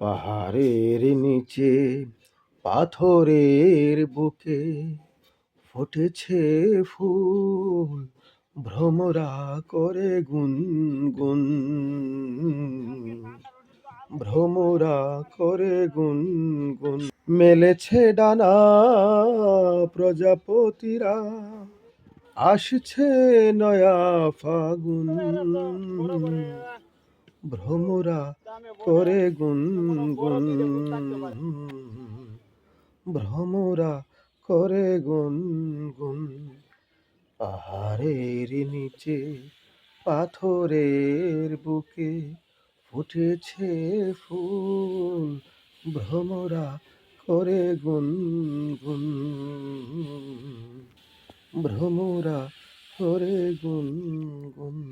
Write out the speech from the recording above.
পাহাড়ের নিচে পাথরের বুকে ফুটেছে ফুল, ভ্রমরা করে গুনগুন। ভ্রমরা করে গুনগুন। মেলেছে ডানা প্রজাপতিরা, আসছে নয়া ফাগুন। ভ্রমরা করে গুনগুন। ভ্রমরা করে গুনগুন। পাহাড়ের নিচে পাথরের বুকে ফুটেছে ফুল। ভ্রমরা করে গুনগুন। ভ্রমরা করে গুনগুন।